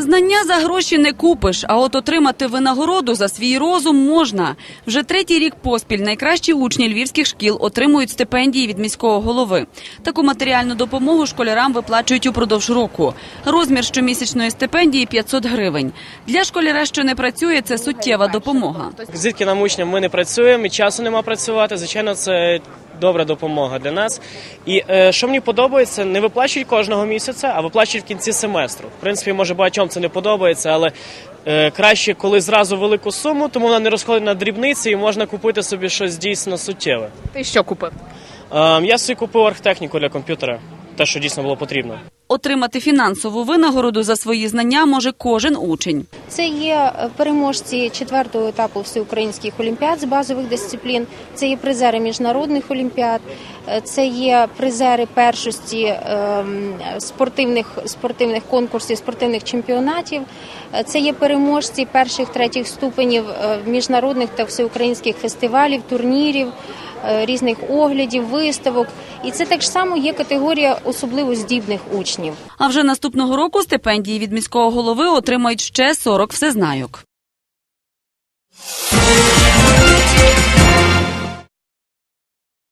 Знання за гроші не купиш, а от отримати винагороду за свій розум можна. Вже третій рік поспіль найкращі учні львівських шкіл отримують стипендії від міського голови. Таку матеріальну допомогу школярам виплачують упродовж року. Розмір щомісячної стипендії 500 гривень. Для школяра, що не працює, це суттєва допомога. Звідки нам учням ми не працюємо і часу нема працювати. Звичайно, це добра допомога для нас. І е, що мені подобається, не виплачують кожного місяця, а виплачують в кінці семестру. В принципі, може багатьом це не подобається, але е, краще, коли зразу велику суму, тому вона не розходить на дрібниці і можна купити собі щось дійсно суттєве. Ти що купив? Е, я собі купив архтехніку для комп'ютера, те, що дійсно було потрібно. Отримати фінансову винагороду за свої знання може кожен учень. Це є е, переможці четвертого етапу всеукраїнських олімпіад з базових дисциплін. Це є призери міжнародних олімпіад, е, це є призери першості ем, спортивних спортивних конкурсів, спортивних чемпіонатів. Е, Це є переможці перших третіх ступенів е, міжнародних та всеукраїнських фестивалів, турнірів. е, Різних оглядів, виставок, і це так само є категорія особливо здібних учнів. А вже наступного року стипендії від міського голови отримають ще 40 всезнайок.